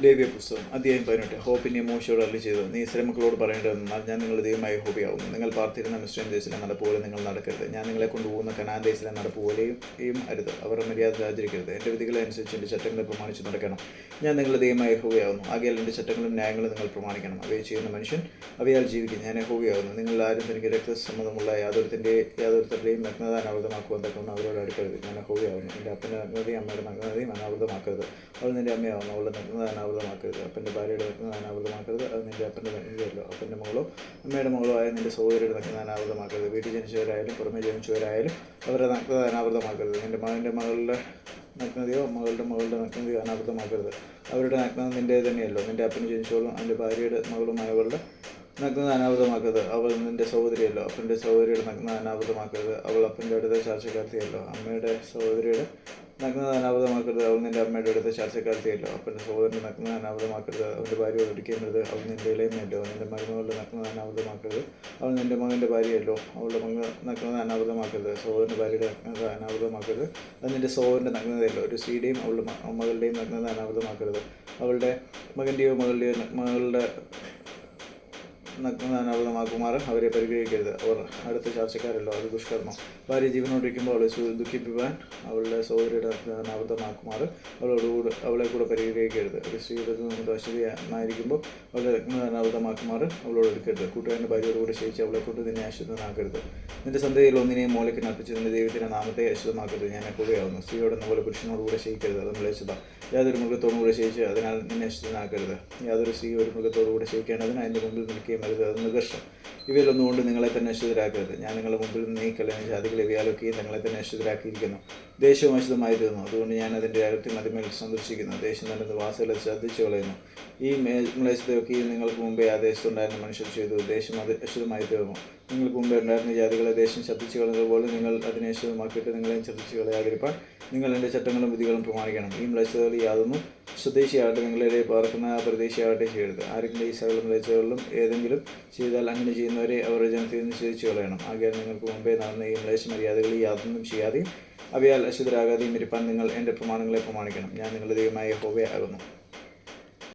ലേവ്യ പുസ്തകം അധ്യായം പതിനെട്ട്. ഹോപ്പിന്റെ മോശയോട് അല്ല ചെയ്തു. നീ ശ്രമക്കളോട് പറയേണ്ടതെന്നാൽ ഞാൻ നിങ്ങൾ ദൈവമായി ഹോബിയാവുന്നു നിങ്ങൾ പാർത്തിരുന്ന മിശ്രം ദേശിലെ നടപ്പുപോലെ നിങ്ങൾ നടക്കരുത്. ഞാൻ നിങ്ങളെ കൊണ്ടുപോകുന്ന കനാൻ ദേശിലെ നടപ്പുപോലെയും അരുത്. അവർ മര്യാദ ആചരിക്കരുത്. എന്റെ വിധികളെ അനുസരിച്ച് എന്റെ ചട്ടങ്ങളെ പ്രമാണിച്ച് നടക്കണം. ഞാൻ നിങ്ങളുടെ ദൈവമായി ഹോബിയാവുന്നു ആകയാൽ എന്റെ ചട്ടങ്ങളും ന്യായങ്ങളും നിങ്ങൾ പ്രമാണിക്കണം. അവയെ ചെയ്യുന്ന മനുഷ്യൻ അവയാൽ ജീവിക്കും. ഞാൻ ഹോബിയാവുന്നു നിങ്ങൾ ആരും തനിക്ക് രക്തസമ്മതമുള്ള യാതൊരുത്തിന്റെ യാതൊരുത്തരുടെയും നഗ്നത അനാവൃതമാക്കുവാൻ അവരോട് അടുക്കരുത്. ഞാൻ ഹോബിയാവുന്നു എന്റെ അപ്പന്റെ നഗ്നതയും അമ്മയുടെ നഗ്നതയും അനാവൃതമാക്കരുത്. അവൾ നിന്റെ അമ്മയാവുന്നു. അവളുടെ നഗ്നത അനാവൃതമാക്കരുത്. അപ്പന്റെ ഭാര്യയുടെ നഗ്നത അനാവൃതമാക്കരുത്. അത് നിന്റെ അപ്പന്റെ നഗ്നതയല്ലോ അപ്പന്റെ മകളോ അമ്മയുടെ മകളോ ആയ നിന്റെ സഹോദരിയുടെ നഗ്നത അനാവൃതമാക്കരുത്. വീട്ടിൽ ജനിച്ചവരായാലും പുറമെ ജനിച്ചവരായാലും അവരുടെ നഗ്നത അനാവൃതമാക്കരുത്. നിന്റെ മകന്റെ മകളുടെ നഗ്നതയോ മകളുടെ മകളുടെ നഗ്നതയോ അനാവൃതമാക്കരുത്. അവരുടെ നഗ്നത നിന്റെ തന്നെയല്ലോ. നിന്റെ അപ്പന് ജനിച്ചോളും അവന്റെ ഭാര്യയുടെ മകളുമായവളുടെ നഗ്നത അനാവൃതമാക്കരുത്. അവൾ നിന്റെ സഹോദരിയല്ലോ. അപ്പന്റെ സഹോദരിയുടെ നഗ്നത അനാവൃതമാക്കരുത്. അവൾ അപ്പന്റെ അടുത്ത ചാർച്ചക്കാർത്തിയല്ലോ അമ്മയുടെ സഹോദരിയുടെ നഗ്നത അനാവൃതമാക്കരുത്. അവൻ നിന്റെ അമ്മയുടെ അടുത്ത ചാർച്ചക്കാർത്തിയല്ലോ അപ്പന്റെ സഹോദരന്റെ നഗ്നത അനാവൃതമാക്കരുത്. അവന്റെ ഭാര്യയോട് ഒടിക്കേണ്ടത് അവൻ നിന്റെ ഇളയുന്നല്ലോ നിന്റെ മരുമകളുടെ നഗ്നത അനാവൃതമാക്കരുത്. അവൾ നിന്റെ മകന്റെ ഭാര്യയല്ലോ. അവളുടെ മകൻ നഗ്നത അനാവൃതമാക്കരുത്. സഹോദരന്റെ ഭാര്യയുടെ നഗ്നത അനാവൃതമാക്കരുത്. അത് നിന്റെ സഹോദരന്റെ നഗ്നതയല്ലോ. ഒരു സ്ത്രീയുടെയും അവളുടെ മകളുടെയും നഗ്നത അനാവൃതമാക്കരുത്. അവളുടെ മകന്റെയോ മകളുടെയോ മകളുടെ നഗ്നത അനാവൃതമാക്കുമാർ അവരെ പരിഗ്രഹിക്കരുത്. അവർ അടുത്ത ചാർച്ചക്കാരല്ലോ. അത് ദുഷ്കർമ്മം. ഭാര്യ ജീവനോടിരിക്കുമ്പോൾ അവളെ ദുഃഖിപ്പിക്കാൻ അവളുടെ സഹോദരിയുടെ അനാവൃതമാക്കുമാർ അവളോട് അവളെ കൂടെ പരിഗ്രഹിക്കരുത്. ഒരു സ്ത്രീയുടെ നമുക്ക് അശുദ്ധിയായിരിക്കുമ്പോൾ അവളുടെ അനാവൃതമാക്കുമാർ അവളോട് എടുക്കരുത് കൂട്ടുകാരന്റെ ഭാര്യയോട് കൂടെ ശയിച്ച് അവളെ കൊണ്ട് നിന്നെ അശുദ്ധനാക്കരുത്. നിന്റെ സന്ധ്യയിൽ ഒന്നിനെയും മൂലക്കിന് അർപ്പിച്ച് നിന്റെ ദൈവത്തിന്റെ നാമത്തെ അശുദ്ധമാക്കരുത്. ഞാൻ എപ്പോഴും സ്ത്രീയോടെന്ന പോലെ പുരുഷനോട് കൂടെ ശയിക്കരുത്. അത് മ്ലേച്ഛത യാതൊരു മൃഗത്തോടും കൂടെ ശയിച്ച് അതിനാൽ നിന്നെ അശുദ്ധനാക്കരുത്. യാതൊരു സ്ത്രീ ഒരു മൃഗത്തോടു കൂടെ ശയിക്കേണ്ടതിന് അതിന്റെ മുമ്പിൽ നിൽക്കുകയും അരുത് അത് നികർഷം ഇവയിലൊന്നുകൊണ്ട് നിങ്ങളെ തന്നെ അശുദ്ധരാക്കരുത്. ഞാൻ നിങ്ങളുടെ മുമ്പിൽ കല്യാണ ജാതികൾ ഇവയാലൊക്കെയും തങ്ങളെ തന്നെ അശുദ്ധരാക്കിയിരിക്കുന്നു. ദേശവും അശുദ്ധമായി തീർന്നു. അതുകൊണ്ട് ഞാൻ അതിന്റെ അകത്തും അതിമേൽ സന്ദർശിക്കുന്നു. ദേശം തന്നെ വാസകളെ ശ്രദ്ധിച്ചു കളയുന്നു. ഈ മ്ലേച്ഛതയൊക്കെയും നിങ്ങൾക്ക് മുമ്പേ ആ ദേശത്തുണ്ടായിരുന്ന മനുഷ്യർ ചെയ്തു. ദേശം അത് അശുദ്ധമായി തീർന്നു. നിങ്ങൾക്ക് മുമ്പേ ഉണ്ടായിരുന്ന ജാതികളെ ദേശം ശ്രദ്ധിച്ചു കളഞ്ഞതുപോലെ നിങ്ങൾ അതിനെ അശുദ്ധമാക്കിയിട്ട് നിങ്ങളെയും ശ്രദ്ധിച്ചു കളയാതിരിപ്പാൻ നിങ്ങൾ എന്റെ ചട്ടങ്ങളും വിധികളും പ്രമാണിക്കണം. ഈ മ്ലേശതകൾ യാതൊന്നും സ്വദേശിയാകട്ടെ നിങ്ങളുടെ പാർക്കുന്ന പ്രദേശിയാവട്ടെ ചെയ്യരുത്. ആരെങ്കിലും ഈ സകല മ്ലേച്ഛതകളിലും ഏതെങ്കിലും ചെയ്താൽ അങ്ങനെ ചെയ്യുന്നവരെ അവരുടെ ജനത്തിൽ നിന്ന് ചോദിച്ചു കളയണം. ആകയാൽ നിങ്ങൾക്ക് മുമ്പേ നടന്ന ഈ മ്ലേശ മര്യാദകൾ യാതൊന്നും ചെയ്യാതെയും അവയാൽ അശുദ്ധരാകാതെയും ഇരിപ്പാൻ നിങ്ങൾ എന്റെ പ്രമാണങ്ങളെ പ്രമാണിക്കണം. ഞാൻ നിങ്ങളുടെ ദൈവമായ ഹോവയാകുന്നു